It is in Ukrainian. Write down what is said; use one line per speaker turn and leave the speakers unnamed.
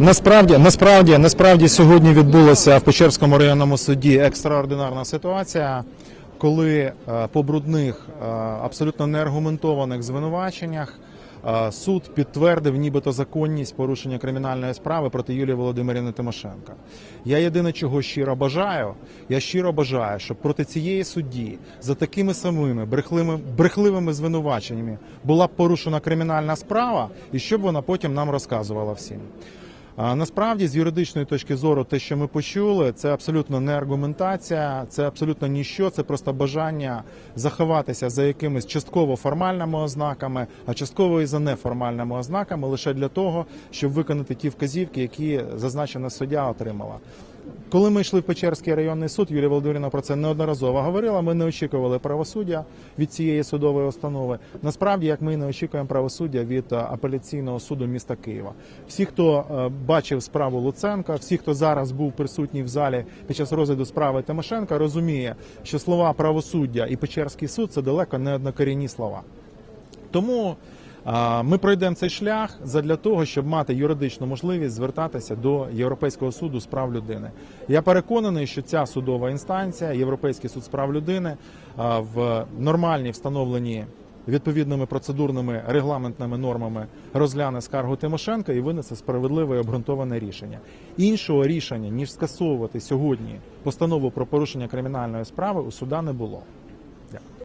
Насправді, насправді, насправді сьогодні відбулася в Печерському районному суді екстраординарна ситуація, коли е, по брудних, е, абсолютно неаргументованих звинуваченнях е, суд підтвердив нібито законність порушення кримінальної справи проти Юлії Володимирівни Тимошенко. Я єдине, чого щиро бажаю, я щиро бажаю, щоб проти цієї судді за такими самими брехливими, брехливими звинуваченнями була б порушена кримінальна справа, і щоб вона потім нам розказувала всім. Насправді, з юридичної точки зору, те, що ми почули, це абсолютно не аргументація, це абсолютно ніщо, це просто бажання заховатися за якимись частково формальними ознаками, а частково і за неформальними ознаками, лише для того, щоб виконати ті вказівки, які зазначена суддя отримала. Коли ми йшли в Печерський районний суд, Юлія Володимирівна про це неодноразово говорила. Ми не очікували правосуддя від цієї судової установи. Насправді, як ми не очікуємо правосуддя від е, апеляційного суду міста Києва. Всі, хто е, бачив справу Луценка, всі, хто зараз був присутній в залі під час розгляду справи Тимошенка, розуміє, що слова правосуддя і Печерський суд це далеко не однокорінні слова. Тому ми пройдемо цей шлях задля того, щоб мати юридичну можливість звертатися до Європейського суду з прав людини. Я переконаний, що ця судова інстанція, Європейський суд з прав людини, в нормальній встановленій відповідними процедурними регламентними нормами розгляне скаргу Тимошенка і винесе справедливе і обґрунтоване рішення. Іншого рішення ніж скасовувати сьогодні постанову про порушення кримінальної справи у суда не було.